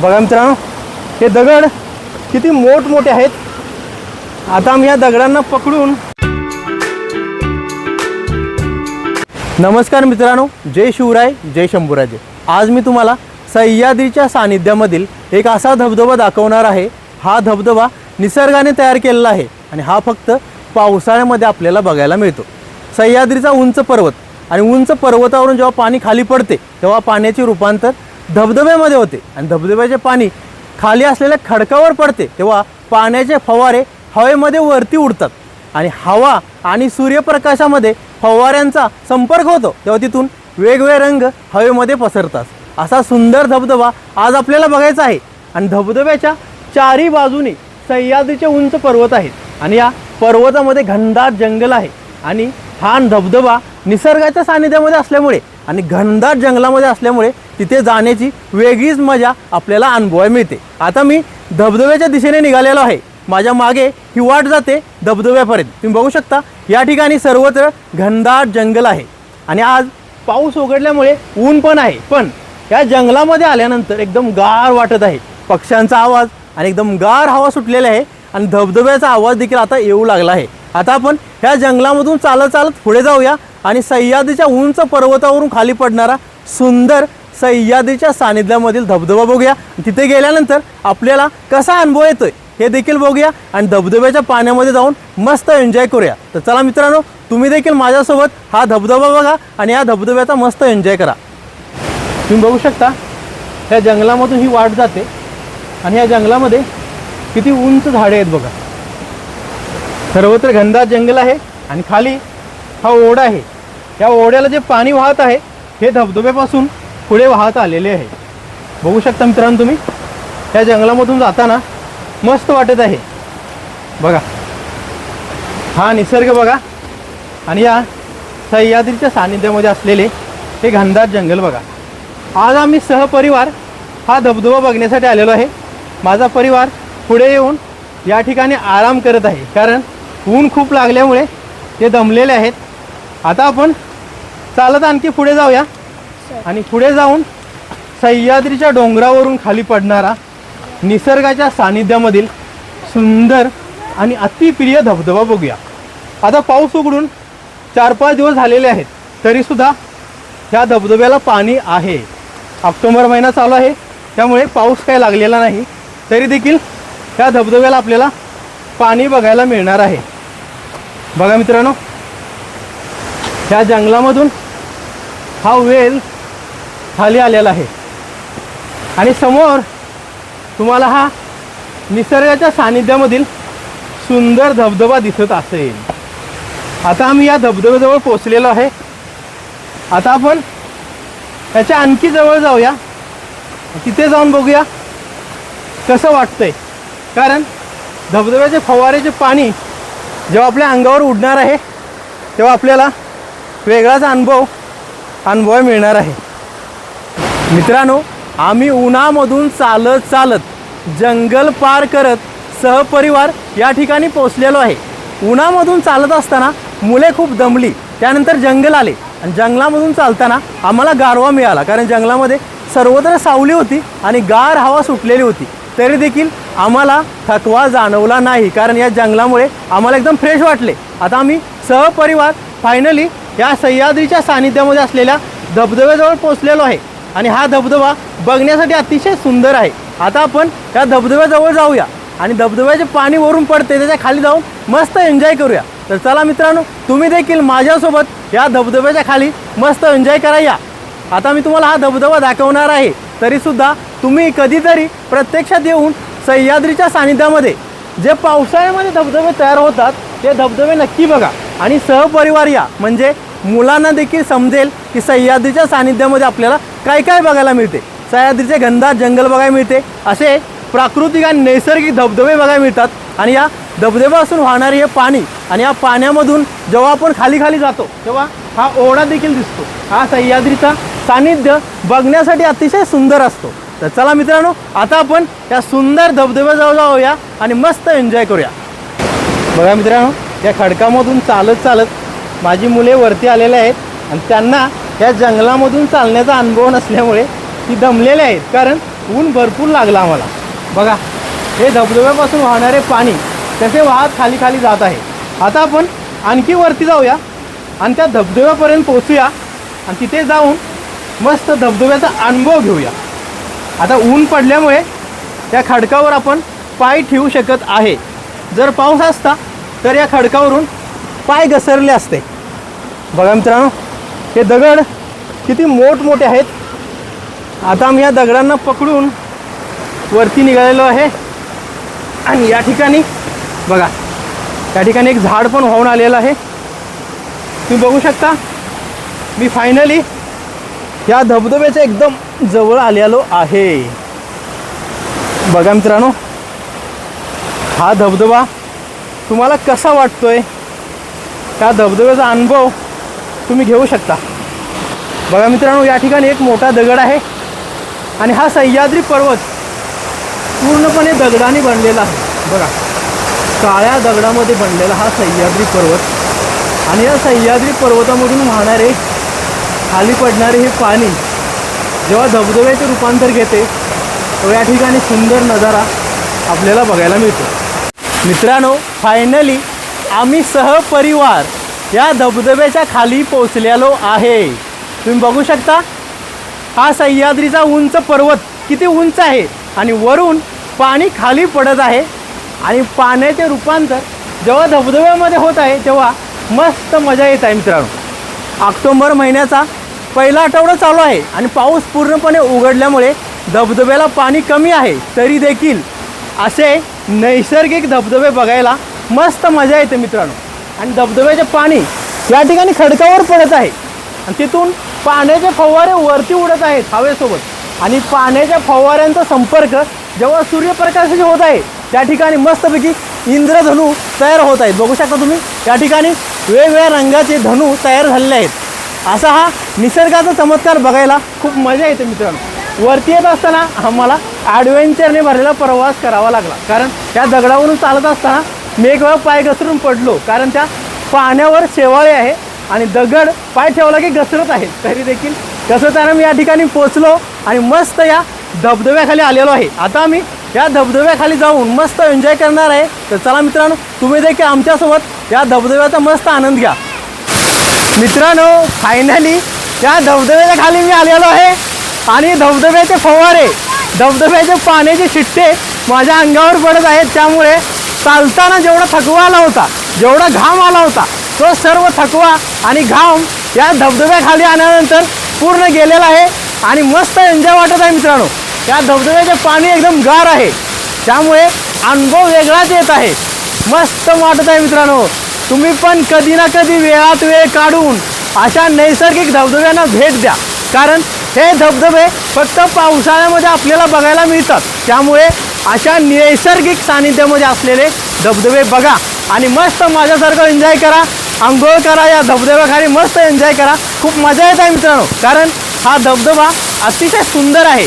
बघा मित्रांनो हे दगड किती मोठमोठे आहेत. आता आम्ही या दगडांना पकडून नमस्कार मित्रांनो जय शिवराय जय शंभूराजे. आज मी तुम्हाला सह्याद्रीच्या सानिध्यामधील एक असा धबधबा दाखवणार आहे. हा धबधबा निसर्गाने तयार केलेला आहे आणि हा फक्त पावसाळ्यामध्ये आपल्याला बघायला मिळतो. सह्याद्रीचा उंच पर्वत आणि उंच पर्वतावरून जेव्हा पाणी खाली पडते तेव्हा पाण्याचे रूपांतर धबधब्यामध्ये होते. आणि धबधब्याचे पाणी खाली असलेल्या खडकावर पडते तेव्हा पाण्याचे फवारे हवेमध्ये वरती उडतात. आणि हवा आणि सूर्यप्रकाशामध्ये फवाऱ्यांचा संपर्क होतो तेव्हा तिथून वेगवेगळे रंग हवेमध्ये पसरतात. असा सुंदर धबधबा आज आपल्याला बघायचा आहे. आणि धबधब्याच्या चारी बाजूने सह्याद्रीचे उंच पर्वत आहेत. आणि या पर्वतामध्ये घनदाट जंगल आहे. आणि हा धबधबा निसर्गाच्या सानिध्यामध्ये असल्यामुळे आणि घनदाट जंगलामध्ये असल्यामुळे तिथे जाण्याची वेगळीच मजा आपल्याला अनुभवायला मिळते. आता मी धबधब्याच्या दिशेने निघालेलो आहे. माझ्या मागे ही वाट जाते धबधब्यापर्यंत. तुम्ही बघू शकता या ठिकाणी सर्वत्र घनदाट जंगल आहे. आणि आज पाऊस उघडल्यामुळे ऊन पण आहे. पण या जंगलामध्ये आल्यानंतर एकदम गार वाटत आहे. पक्ष्यांचा आवाज आणि एकदम गार हवा सुटलेली आहे आणि धबधब्याचा आवाज देखील आता येऊ लागला आहे. आता आपण ह्या जंगलामधून चालत चालत पुढे जाऊया. आणि सह्याद्रीच्या उंच पर्वतावरून खाली पडणारा सुंदर सह्याद्रीच्या सानिध्यामधील धबधबा बघूया. तिथे गेल्यानंतर आपल्याला कसा अनुभव येतोय हे देखील बघूया आणि धबधब्याच्या पाण्यामध्ये जाऊन मस्त एन्जॉय करूया. तर चला मित्रांनो तुम्ही देखील माझ्यासोबत हा धबधबा बघा आणि या धबधब्याचा मस्त एन्जॉय करा. तुम्ही बघू शकता ह्या जंगलामधून ही वाट जाते आणि या जंगलामध्ये किती उंच झाडे आहेत बघा. सर्वत्र घनदाट जंगल आहे आणि खाली हा ओढा आहे. या ओढ्याला जे पाणी वाहत आहे हे धबधब्यापासून पुढे वाहत आलेले आहे. बघू शकता मित्रांनो तुम्ही या जंगलामधून जाताना मस्त वाटत आहे. बघा हा निसर्ग बघा आणि या सह्याद्रीच्या सानिध्यामध्ये असलेले हे घनदाट जंगल बघा. आज आम्ही सहपरिवार हा धबधबा बघण्यासाठी आलेलो आहे. माझा परिवार पुढे येऊन या ठिकाणी आराम करत आहे. कारण ऊन खूप लागल्यामुळे ते दमलेले आहेत. आता आपण चालत आणखी पुढे जाऊया. आणि पुढे जाऊन सह्याद्रीच्या डोंगरावरून खाली पडणारा निसर्गाच्या सानिध्यामधील सुंदर आणि अतिप्रिय धबधबा बघूया. आता पाऊस उघडून चार पाच दिवस झालेले आहेत तरीसुद्धा ह्या धबधब्याला पाणी आहे. ऑक्टोबर महिना चालू आहे त्यामुळे पाऊस काय लागलेला नाही. तरी देखील ह्या धबधब्याला आपल्याला पाणी बघायला मिळणार आहे. बघा मित्रांनो ह्या जंगलामधून हा वेल खाली आलेला आहे. आणि समोर तुम्हाला हा निसर्गाच्या सानिध्यामधील सुंदर धबधबा दिसत असेल. आता आम्ही या धबधब्याजवळ पोचलेलो आहे. आता आपण त्याच्या आणखी जवळ जाऊया. तिथे जाऊन बघूया कसं वाटतंय. कारण धबधब्याचे फवारेचे पाणी जेव्हा आपल्या अंगावर उडणार आहे तेव्हा आपल्याला वेगळाच अनुभव अनुभव मिळणार आहे. मित्रांनो आम्ही उन्हामधून चालत चालत जंगल पार करत सहपरिवार या ठिकाणी पोचलेलो आहे. उन्हामधून चालत असताना मुले खूप दमली त्यानंतर जंगल आले आणि जंगलामधून चालताना आम्हाला गारवा मिळाला कारण जंगलामध्ये सर्वत्र सावली होती आणि गार हवा सुटलेली होती. तरी देखील आम्हाला थकवा जाणवला नाही कारण या जंगलामुळे आम्हाला एकदम फ्रेश वाटले. आता आम्ही सहपरिवार फायनली या सह्याद्रीच्या सानिध्यामध्ये असलेल्या धबधब्याजवळ पोचलेलो आहे. आणि हा धबधबा बघण्यासाठी अतिशय सुंदर आहे. आता आपण या धबधब्याजवळ जाऊया. आणि धबधब्याचे पाणी वरून पडते त्याच्याखाली जाऊन मस्त एन्जॉय करूया. तर चला मित्रांनो तुम्ही देखील माझ्यासोबत या धबधब्याच्या खाली मस्त एन्जॉय करा या. आता मी तुम्हाला हा धबधबा दाखवणार आहे. तरीसुद्धा तुम्ही कधीतरी प्रत्यक्षात येऊन सह्याद्रीच्या सानिध्यामध्ये जे पावसाळ्यामध्ये धबधबे तयार होतात ते धबधबे नक्की बघा. आणि सहपरिवार या. म्हणजे मुलांना देखील समजेल की सह्याद्रीच्या सानिध्यामध्ये आपल्याला काय काय बघायला मिळते. सह्याद्रीचे घनदाट जंगल बघायला मिळते. असे प्राकृतिक आणि नैसर्गिक धबधबे बघायला मिळतात. आणि या धबधब्यापासून वाहणारे हे पाणी आणि या पाण्यामधून जेव्हा आपण खाली खाली जातो तेव्हा हा ओढा देखील दिसतो. हा सह्याद्रीचा सानिध्य बघण्यासाठी अतिशय सुंदर असतो. तर चला मित्रांनो आता आपण या सुंदर धबधब्याजवळ जाऊया आणि मस्त एन्जॉय करूया. बघा मित्रांनो या खडकामधून चालत चालत माझी मुले वरती आलेले आहेत आणि त्यांना या जंगलामधून चालण्याचा अनुभव नसल्यामुळे ती दमलेले आहेत. कारण ऊन भरपूर लागलं आम्हाला. बघा हे धबधब्यापासून वाहणारे पाणी कसे वाहत खाली खाली जात आहे. आता आपण आणखी वरती जाऊया आणि त्या धबधब्यापर्यंत पोचूया आणि तिथे जाऊन मस्त धबधब्याचा अनुभव घेऊया. आता ऊन पडल्यामुळे त्या खडकावर आपण पाय ठेवू शकत आहे. जर पाऊस असता तर या खडकावरून पाय घसरले असते. बघा मित्रांनो हे दगड किती मोठमोठे आहेत. आता आम्ही या दगडांना पकडून वरती निघालेलो आहे. आणि या ठिकाणी बघा या ठिकाणी एक झाड पण वाहून आलेलं आहे. तुम्ही बघू शकता मी फायनली या धबधब्याच्या एकदम जवळ आलेलो आहे. बघा मित्रांनो हा धबधबा तुम्हाला कसा वाटतोय? त्या धबधब्याचा अनुभव तुम्ही घेऊ शकता? बघा मित्रांनो या ठिकाणी एक मोठा दगड आहे आणि हा सह्याद्री पर्वत पूर्णपणे दगडाने बनलेला आहे. बघा काळ्या दगडामध्ये बनलेला हा सह्याद्री पर्वत आणि या सह्याद्री पर्वतामधून वाहणारे खाली पडणारे हे पाणी जेव्हा धबधब्याचे रूपांतर घेते तेव्हा या ठिकाणी सुंदर नजारा आपल्याला बघायला मिळतो. मित्रांनो फायनली आम्ही सहपरिवार या धबधब्याच्या खाली पोचलेलो आहे. तुम्ही बघू शकता हा सह्याद्रीचा उंच पर्वत किती उंच आहे आणि वरून पाणी खाली पडत आहे आणि पाण्याचे रूपांतर जेव्हा धबधब्यामध्ये होत आहे तेव्हा मस्त मजा येत आहे मित्रांनो. ऑक्टोंबर महिन्याचा पहिला आठवडा चालू आहे आणि पाऊस पूर्णपणे उघडल्यामुळे धबधब्याला पाणी कमी आहे तरी देखील असे नैसर्गिक धबधबे बघायला मस्त मजा येते मित्रांनो. आणि धबधब्याचे पाणी या ठिकाणी खडकावर पडत आहे. आणि तिथून पाण्याचे फवारे वरती उडत आहेत हवेसोबत. आणि पाण्याच्या फवाऱ्यांचा संपर्क जेव्हा सूर्यप्रकाशाचे होत आहे त्या ठिकाणी मस्तपैकी इंद्रधनू तयार होत आहेत. बघू शकता तुम्ही त्या ठिकाणी वेगवेगळ्या रंगाचे धनू तयार झालेले आहेत. असा हा निसर्गाचा चमत्कार बघायला खूप मजा येते मित्रांनो. वरती येत असताना आम्हाला ॲडव्हेंचरने भरलेला प्रवास करावा लागला. कारण त्या दगडावरून चालत असताना मी एक वेळा पाय घसरून पडलो. कारण त्या पाण्यावर शेवाळे आहे आणि दगड पाय ठेवला की घसरत आहे. तरी देखील घसरताना मी या ठिकाणी पोचलो आणि मस्त या धबधब्याखाली आलेलो आहे. आता आम्ही या धबधब्याखाली जाऊन मस्त एन्जॉय करणार आहे. तर चला मित्रांनो तुम्ही देखील आमच्यासोबत या धबधब्याचा मस्त आनंद घ्या. मित्रांनो फायनली या धबधब्याच्या खाली मी आलेलो आहे. आणि धबधब्याचे फवारे धबधब्याचे पाण्याचे शिट्टे माझ्या अंगावर पडत आहेत. त्यामुळे चालताना जेवढा थकवा आला होता जेवढा घाम आला होता तो सर्व थकवा आणि घाम या धबधब्याखाली आल्यानंतर पूर्ण गेलेला आहे आणि मस्त एन्जॉय वाटत आहे मित्रांनो. या धबधब्याचे पाणी एकदम गार आहे. त्यामुळे अनुभव वेगळाच येत आहे. मस्त वाटत आहे मित्रांनो. तुम्ही पण कधी ना कधी वेळात वेळ काढून अशा नैसर्गिक धबधब्यांना भेट द्या. कारण हे धबधबे फक्त पावसाळ्यामध्ये आपल्याला बघायला मिळतात. त्यामुळे अशा नैसर्गिक सानिध्यामध्ये असलेले धबधबे बघा आणि मस्त माझ्यासारखं एन्जॉय करा. आंघोळ करा या धबधब्याखाली मस्त एन्जॉय करा. खूप मजा येत आहे मित्रांनो. कारण हा धबधबा अतिशय सुंदर आहे.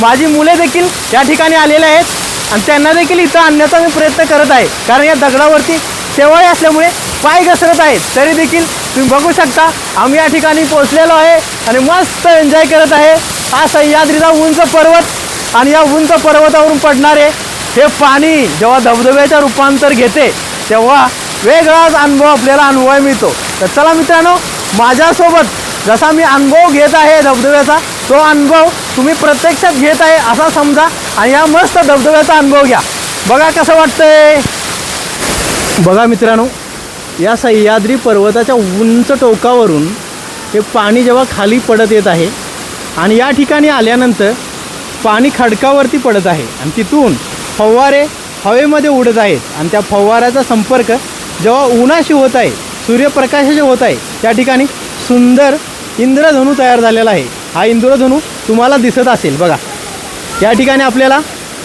माझी मुले देखील या ठिकाणी आलेले आहेत आणि त्यांना देखील इथं आणण्याचा मी प्रयत्न करत आहे. कारण या दगडावरती शेवाळे असल्यामुळे पाय घसरत आहेत. तरी देखील तुम्ही बघू शकता आम्ही या ठिकाणी पोचलेलो आहे आणि मस्त एन्जॉय करत आहे. हा सह्याद्रीचा उंच पर्वत आणि या उंच पर्वतावरून पडणारे हे पाणी जेव्हा धबधब्याच्या रूपांतर घेते तेव्हा वेगळाच अनुभव आपल्याला अनुभवायला मिळतो. तर चला मित्रांनो माझ्यासोबत जसा मी अनुभव घेत आहे धबधब्याचा तो अनुभव तुम्ही प्रत्यक्षात घेत आहे असा समजा आणि या मस्त धबधब्याचा अनुभव घ्या. बघा कसं वाटतंय. बघा मित्रांनो या सह्याद्री पर्वताच्या उंच टोकावरून हे पाणी जेव्हा खाली पडत येत आहे आणि या ठिकाणी आल्यानंतर पाणी खडकावरती पडत आहे आणि तिथून फवारे हवेमध्ये उडत आहेत आणि त्या फवाऱ्याचा संपर्क जेव्हा उन्हाशी होत आहे सूर्यप्रकाशाशी होत आहे त्या ठिकाणी सुंदर इंद्रधनू तयार झालेला आहे. हा इंद्रधनू तुम्हाला दिसत असेल बघा. या ठिकाणी आपल्याला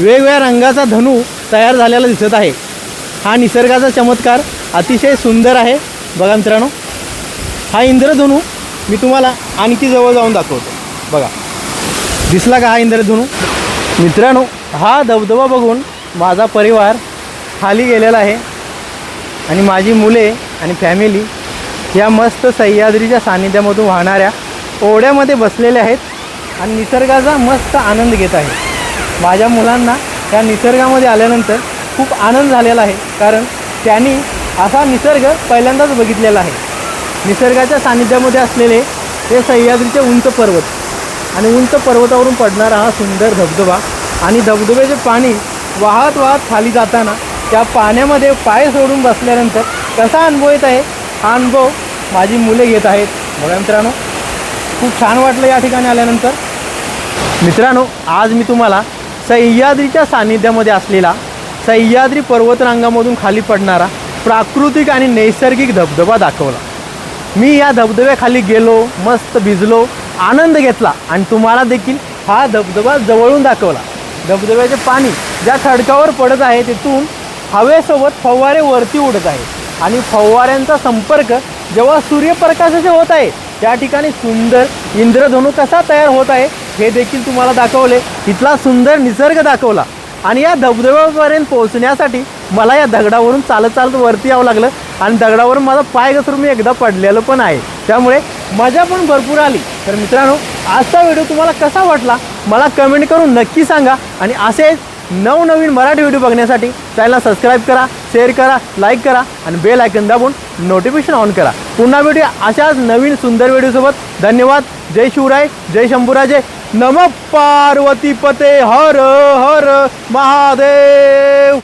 वेगवेगळ्या रंगाचा धनू तयार झालेला दिसत आहे. हा निसर्गाचा चमत्कार अतिशय सुंदर आहे. बघा मित्रांनो हा इंद्रधनू मी तुम्हाला आणखी जवळ जाऊन दाखवतो. बघा दिसला का हा इंद्रधनू? मित्रांनो हा धबधबा बघून माझा परिवार खाली गेलेला आहे. आणि माझी मुले आणि फॅमिली या मस्त सह्याद्रीच्या सानिध्यामधून वाहणाऱ्या ओढ्यामध्ये बसलेल्या आहेत आणि निसर्गाचा मस्त आनंद घेत आहे. माझ्या मुलांना या निसर्गामध्ये आल्यानंतर खूप आनंद झालेला आहे. कारण त्यांनी असा निसर्ग पहिल्यांदाच बघितलेला आहे. निसर्गाच्या सानिध्यामध्ये असलेले हे सह्याद्रीचे उंच पर्वत आणि उंच पर्वतावरून पडणारा हा सुंदर धबधबा आणि धबधब्याचे पाणी वाहत वाहत खाली जाताना त्या पाण्यामध्ये पाय सोडून बसल्यानंतर कसा अनुभव येत आहे? हा अनुभव माझी मुले घेत आहेत. बघा मित्रांनो खूप छान वाटलं या ठिकाणी आल्यानंतर. मित्रांनो आज मी तुम्हाला सह्याद्रीच्या सानिध्यामध्ये असलेला सह्याद्री पर्वतरांगामधून खाली पडणारा प्राकृतिक आणि नैसर्गिक धबधबा दाखवला. मी या धबधब्याखाली गेलो मस्त भिजलो आनंद घेतला आणि तुम्हाला देखील हा धबधबा जवळून दाखवला. धबधब्याचे पाणी ज्या खडकावर पडत आहे तिथून हवेसोबत फवारे वरती उडत आहे. आणि फवाऱ्यांचा संपर्क जेव्हा सूर्यप्रकाशाचे होत आहे त्या ठिकाणी सुंदर इंद्रधनु कसा तयार होत आहे हे देखील तुम्हाला दाखवले. इथला सुंदर निसर्ग दाखवला. आणि या धबधब्यापर्यंत पोहोचण्यासाठी मला या दगडावरून चालत चालत वरती यावं लागलं आणि दगडावरून माझा पाय घसरून मी एकदा पडलेलं पण आहे. त्यामुळे मजा पण भरपूर आली. तर मित्रांनो आजचा व्हिडिओ तुम्हाला कसा वाटला मला कमेंट करून नक्की सांगा आणि असेच नवनवीन मराठी व्हिडिओ बघण्यासाठी चॅनलला सबस्क्राईब करा शेअर करा लाईक करा आणि बेल आयकन दाबून नोटिफिकेशन ऑन करा. पुन्हा भेटूया अशाच नवीन सुंदर व्हिडिओसोबत. धन्यवाद. जय शिवराय. जय शंभूराजे. नम पार्वती पते हर हर महादेव.